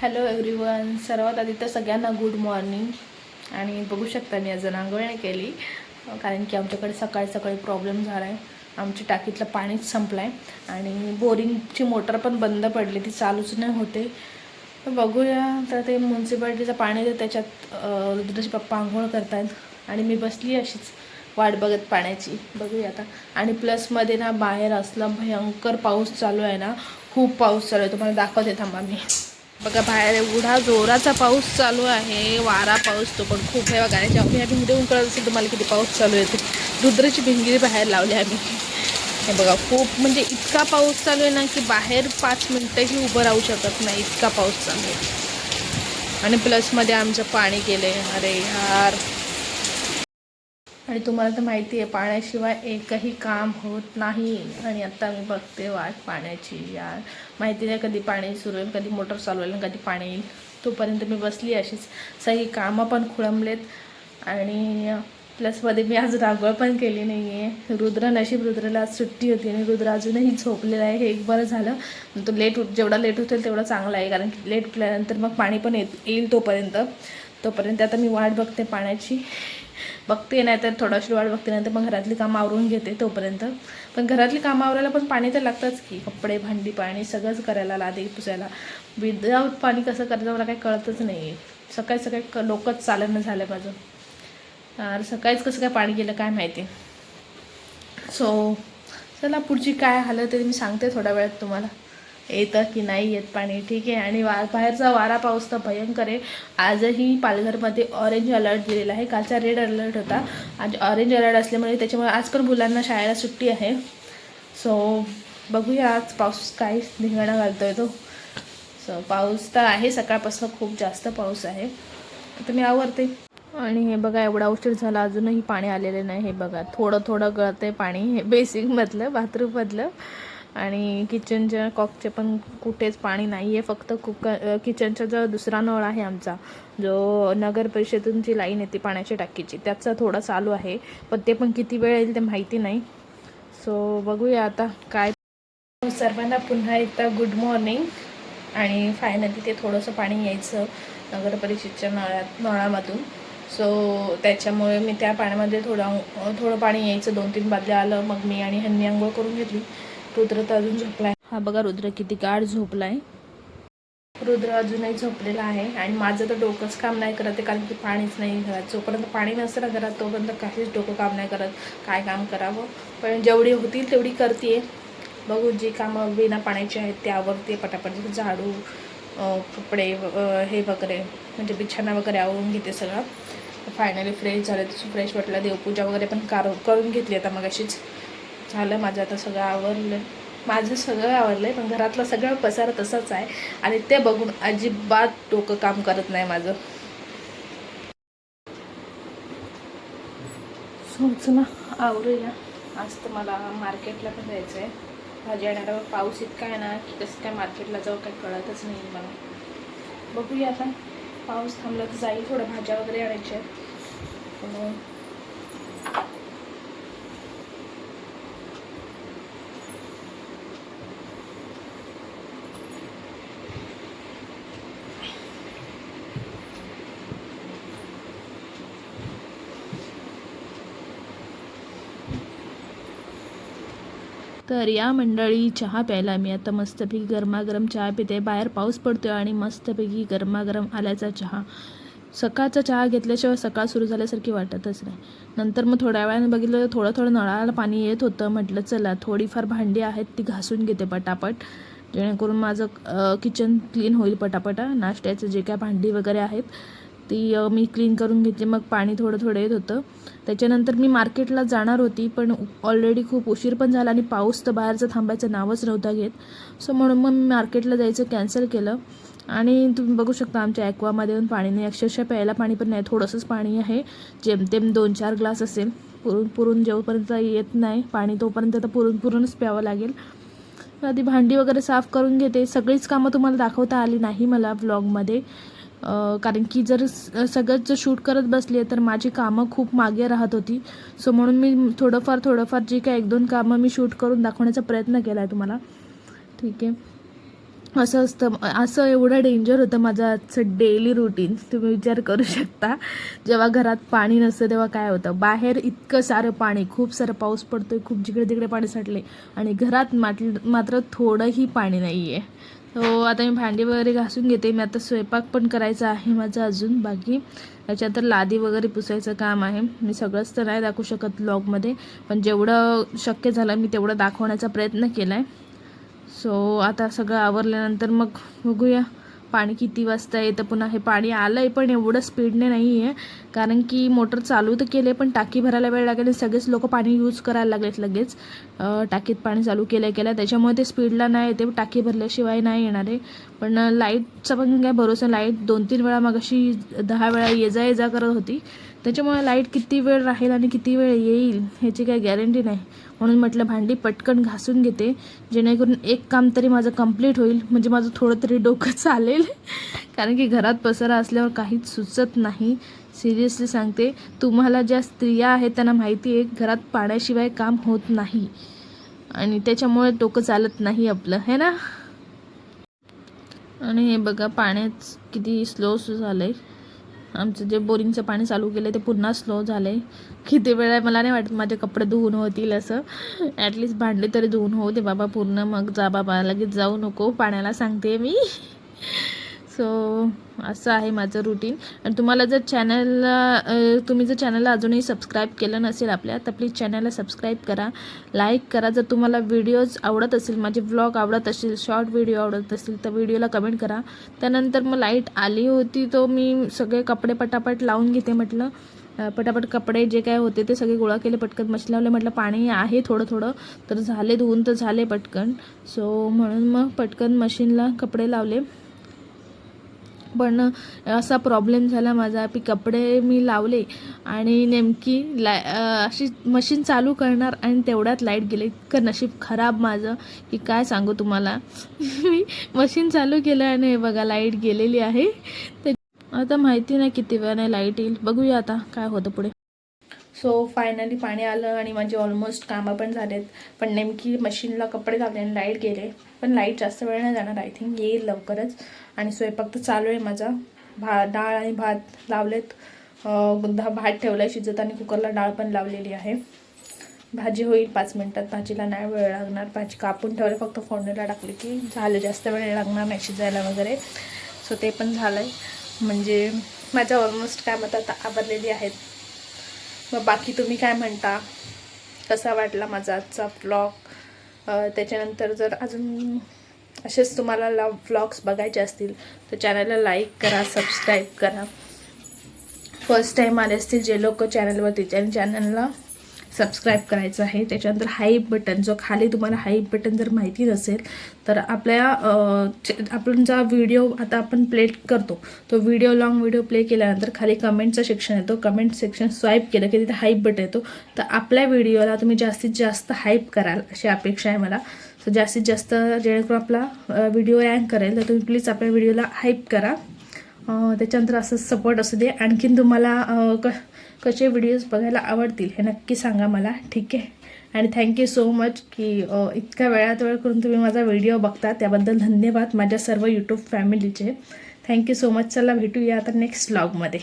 Hello everyone सर्वात आधी तर सगळ्यांना गुड मॉर्निंग आणि बघू शकता मी अजून आंघोळ नाही केली. कारण की आमच्याकडे सकाळी सकाळी प्रॉब्लेम झाला आहे आमच्या टाकीतलं पाणीच संपलं आहे आणि बोरिंगची मोटर पण बंद पडली. ती चालूच नाही होते. तर बघूया. तर ते म्युन्सिपाल्टीचं पाणी त्याच्यात रुद्रजी पप्पा आंघोळ करतायत. आणि मी बसली अशीच वाट बघत पाण्याची. बघूया आता. आणि प्लसमध्ये ना बाहेर असला भयंकर पाऊस चालू आहे ना खूप पाऊस चालू आहे. तुम्हाला दाखवते थांबा मी. बघा बाहेर एवढा जोराचा पाऊस चालू आहे वारा पाऊस तो पण खूप आहे बघा. याच्या ह्या भिंगरीहून कळत असेल तुम्हाला किती पाऊस चालू येते. ते रुद्राची भिंगरी बाहेर लावली आम्ही. हे बघा खूप म्हणजे इतका पाऊस चालू आहे ना की बाहेर पाच मिनटंही उभं राहू शकत नाही इतका पाऊस चालू आहे. आणि प्लसमध्ये आमचं पाणी गेले. अरे यार. आणि तुम्हाला तर माहिती आहे पाण्याशिवाय एकही काम होत नाही. आणि आत्ता मी बघते वाट पाण्याची यार. माहिती नाही कधी पाणी सुरू होईल कधी मोटर चालू होईल कधी पाणी येईल. तोपर्यंत मी बसली अशीच. सगळी कामं पण खुळंबलेत. आणि प्लसमध्ये मी आज रांगोळ पण केली नाही आहे रुद्र नशीब रुद्राला आज सुट्टी होती आणि रुद्र अजूनही झोपलेला आहे. हे एक बरं झालं. तो लेट उठ जेवढा लेट होतील तेवढं चांगला आहे. कारण लेट उठल्यानंतर मग पाणी पण येत येईल तोपर्यंत. तोपर्यंत आता मी वाट बघते पाण्याची. बघते नाही तर थोडाशी वाट बघते नंतर मग घरातली कामं आवरून घेते तोपर्यंत. पण घरातली कामं आवरायला पण पाणी तर लागतंच की कपडे भांडी पाणी सगळंच करायला लादे पुसायला. विदाऊट पाणी कसं करायचं मला काही कळतच नाही आहे सकाळी सकाळी क लोकच चालणं झालं माझं. अरे सकाळीच कसं काय पाणी गेलं काय माहिती. सो चला पुढची काय हालत आहे ते मी सांगते थोड्या वेळात तुम्हाला. येतं की नाही येत पाणी? ठीक आहे. आणि वा बाहेरचा वारा पाऊस तर भयंकर आहे. आजही पालघरमध्ये ऑरेंज अलर्ट दिलेला आहे. कालचा रेड अलर्ट होता. आज ऑरेंज अलर्ट असल्यामुळे त्याच्यामुळे आज पण मुलांना शाळेला सुट्टी आहे. सो बघूया आज पाऊस काय धिंगाणा घालतोय तो. सो पाऊस तर आहे. सकाळपासून खूप जास्त पाऊस आहे. तर मी आवरते. आणि हे बघा एवढा उशीर झाला. अजूनही पाणी आलेलं नाही. हे बघा थोडं थोडं गळतंय पाणी. हे बेसिकमधलं बाथरूममधलं आणि किचनच्या कॉकचे पण कुठेच पाणी नाही आहे फक्त कुकर किचनचा जो दुसरा नळ आहे आमचा जो नगर परिषदेची लाईन येते पाण्याच्या टाकीची त्याचा थोडा चालू आहे पण ते पण किती वेळ येईल ते माहिती नाही. सो बघूया आता काय सर्वांना पुन्हा एकदा गुड मॉर्निंग आणि फायनली ते थोडंसं पाणी यायचं नगर परिषदच्या नळात नळामधून. सो त्याच्यामुळे मी त्या पाण्यामध्ये थोडं थोडं पाणी यायचं दोन तीन बादल्या आलं मग मी आणि ह्यांनी आंघोळ करून घेतली. रुद्र तर अजून झोपलाय. हा बघा रुद्र किती गाढ झोपलाय. रुद्र अजूनही झोपलेला आहे आणि माझं तर डोकंच काम नाही करत आहे कारण की पाणीच नाही घरात. जोपर्यंत पाणी नसतं ना घरात तोपर्यंत काहीच डोकं काम नाही करत. काय काम करावं? पण जेवढी होतील तेवढी करते बघू जी कामं बिना पाण्याची आहेत ते आवरते पटापट झाडू कपडे हे वगैरे म्हणजे बिछाना वगैरे आवरून घेते सगळं. फायनली फ्रेश झालं तसं फ्रेश वाटलं देवपूजा वगैरे पण कार करून घेतली आता मग अशीच झालं माझं आता सगळं आवरलं. माझं सगळं आवडलं आहे पण घरातलं सगळं पसार तसाच आहे. आणि ते बघून अजिबात डोकं काम करत नाही माझं. सोच ना आवरूया आज तर मला मार्केटला पण जायचं आहे भाजी आणायला पाऊस इतका आहे ना की कसं काय मार्केटला जाऊ काही कळतच नाही मला. बघूया आता. पाऊस थांबला तर जाईल थोडं भाज्या वगैरे आणायच्या आहेत. तर या मंडळी चहा प्यायला मी आता मस्तपैकी गरमागरम चहा पिते. बाहेर पाऊस पडतोय आणि मस्तपैकी गरमागरम आल्याचा चहा. सकाळचा चहा घेतल्याशिवाय सकाळ सुरू झाल्यासारखी वाटतच नाही. नंतर मग थोड्या वेळाने बघितलं तर थोडं थोडं नळाला पाणी येत होतं. म्हटलं चला थोडीफार भांडी आहेत ती घासून घेते पटापट. जेणेकरून माझं किचन क्लीन होईल पटापट. नाश्त्याचं जे काय भांडी वगैरे आहेत ती मी क्लीन करून घेतली. मग पाणी थोडं थोडं येत होतं. त्याच्यानंतर मी मार्केटला जाणार होती पण ऑलरेडी खूप उशीर पण झाला आणि पाऊस तर बाहेरचं थांबायचं नावच नव्हता घेत. सो म्हणून मग मी मार्केटला जायचं कॅन्सल केलं. आणि तुम्ही बघू शकता आमच्या ॲक्वामध्ये पण पाणी नाही. अक्षरशः प्यायला पाणी पण नाही. थोडंसंच पाणी आहे. जेमतेम दोन चार ग्लास असेल. पुरून पुरून जेवपर्यंत येत नाही पाणी तोपर्यंत तर पुरून पुरूनच प्यावं लागेल. आधी भांडी वगैरे साफ करून घेते. सगळीच कामं तुम्हाला दाखवता आली नाही मला ब्लॉगमध्ये कारण की जर सगळंच जर शूट करत बसले तर माझी कामं खूप मागे राहत होती. सो म्हणून मी थोडंफार थोडंफार जी काय एक दोन कामं मी शूट करून दाखवण्याचा प्रयत्न केला आहे तुम्हाला. ठीक आहे. असं असतं असं एवढं डेंजर होतं माझं आजचं डेली रुटीन तुम्ही विचार करू शकता. जेव्हा घरात पाणी नसतं तेव्हा काय होतं? बाहेर इतकं सारं पाणी खूप सारं पाऊस पडतोय खूप जिकडे तिकडे पाणी साठले आणि घरात माट मात्र थोडंही पाणी नाही आहे हो आता मी भांडी वगैरे घासून घेते. मी आता स्वयंपाक पण करायचा आहे माझं अजून बाकी. त्याच्यानंतर लादी वगैरे पुसायचं काम आहे. मी सगळंच तर नाही दाखवू शकत ब्लॉगमध्ये पण जेवढं शक्य झालं मी तेवढं दाखवण्याचा प्रयत्न केला आहे सो आता सगळं आवरल्यानंतर मग बघूया. पाणी किती वाजता येतं पुन्हा हे पाणी आलं आहे पण एवढं स्पीडने नाही आहे कारण की मोटर चालू तर केले पण टाकी भरायला वेळ लागेल आणि सगळेच लोक पाणी यूज करायला लागलेत लगेच. टाकीत पाणी चालू केलं केलं त्याच्यामुळे ते स्पीडला नाही येते टाकी भरल्याशिवाय नाही येणार आहे. पण लाईटचा पण काय भरोसा लाइट दोन तीन वेळा मग अशी दहा वेळा ये जा ये जा करत होती. त्याच्यामुळे लाइट किती वेळ राहील आणि किती वेळ येईल ह्याची काही गॅरंटी नाही. म्हणून म्हटलं भांडी पटकन घासून घेते. जेणेकरून एक काम तरी माझं कंप्लीट होईल. म्हणजे माझं थोडं तरी डोकं चालेल. कारण की घरात पसारा असल्यावर काहीच सुचत नाही. सिरियसली सांगते तुम्हाला ज्या स्त्रिया आहेत त्यांना माहिती आहे घरात पाण्याशिवाय काम होत नाही. आणि त्याच्यामुळे डोकं चालत नाही आपलं है ना? आणि हे बघा पाण्यात किती स्लो झालं आहे आमचं जे बोरिंगचं पाणी चालू केलं ते पुन्हा स्लो झालं आहे किती वेळ मला नाही वाटत माझे कपडे धुवून होतील असं. ॲटलिस्ट भांडे तरी धुवून होऊ दे बाबा पूर्ण मग जा बाबा लगेच जाऊ नको पाण्याला सांगते मी. सो असं आहे माझं रुटीन आणि तुम्हाला जर चॅनलला तुम्ही जर चॅनलला अजूनही सबस्क्राईब केलं नसेल आपल्या तर प्लीज चॅनलला सबस्क्राईब करा. लाईक करा. जर तुम्हाला व्हिडिओज आवडत असेल माझे व्लॉग आवडत असेल शॉर्ट व्हिडिओ आवडत असेल तर व्हिडिओला कमेंट करा. त्यानंतर मग लाइट आली होती तो मी सगळे कपडे पटापट लावून घेते म्हटलं. पटापट कपडे जे काय होते ते सगळे गोळा केले पटकन मशीन लावले म्हटलं पाणी आहे थोडं थोडं. तर झाले धुवून तर झाले पटकन. सो म्हणून मग पटकन मशीनला कपडे लावले. पण असा प्रॉब्लेम झाला माझा. की कपडे मी लावले आणि नेमकी ला अशी मशीन चालू करणार आणि तेवढ्यात लाइट गेले. इतकं नशीब खराब माझं की काय सांगू तुम्हाला. मी मशीन चालू केलं आणि हे बघा लाइट गेलेली आहे. ते आता माहिती नाही किती वेळाने लाइट येईल. बघूया आता काय होतं पुढे. सो फायनली पाणी आलं आणि माझे ऑलमोस्ट कामं पण झालेत. पण नेमकी मशीनला कपडे लावले आणि लाइट गेले. पण लाइट जास्त वेळ नाही जाणार आय थिंक येईल लवकरच. आणि स्वयंपाक तर चालू आहे माझा. भा डाळ आणि भात लावलेत. दहा भात ठेवला आहे शिजत आणि कुकरला डाळ पण लावलेली आहे. भाजी होईल पाच मिनटात. भाजीला नाही वेळ लागणार. भाजी कापून ठेवले फक्त फोडणीला टाकली की झालं. जास्त वेळ लागणार नाही शिजायला वगैरे. सो ते पण झालं आहे म्हणजे माझ्या ऑलमोस्ट काय मत आता आवरलेली आहेत. मग बाकी तुम्ही काय म्हणता? कसा वाटला माझा आजचा व्लॉग त्याच्यानंतर जर अजून असेच तुम्हाला लव व्लॉग्स बघायचे असतील तर चॅनलला लाईक करा सबस्क्राईब करा. फर्स्ट टाईम आले असतील जे लोक चॅनलवरती त्या चॅनलला सबस्क्राईब करायचं आहे. त्याच्यानंतर हाईप बटन जो खाली तुम्हाला हाईप बटन जर माहिती नसेल तर आपल्या आपण जा व्हिडिओ आता आपण प्ले करतो तो व्हिडिओ लॉंग व्हिडिओ प्ले केल्यानंतर खाली कमेंटचं सेक्शन येतो. कमेंट सेक्शन स्वाईप केलं की तिथे हाईप बटन येतो. तर आपल्या व्हिडिओला तुम्ही जास्तीत जास्त हाईप कराल अशी अपेक्षा आहे मला. तर जास्तीत जास्त जेणेकरून आपला व्हिडिओ रँक करेल तर तुम्ही प्लीज आपल्या व्हिडिओला हाईप करा. त्याच्यानंतर असं सपोर्ट असू दे. आणखीन तुम्हाला क कसे व्हिडिओज बघायला आवडतील हे नक्की सांगा मला ठीक आहे? आणि थँक्यू सो मच की इतक्या वेळात वेळ करून तुम्ही माझा व्हिडिओ बघता. त्याबद्दल धन्यवाद माझ्या सर्व यूट्यूब फॅमिलीचे थँक्यू सो मच चला भेटूया आता नेक्स्ट व्लॉगमध्ये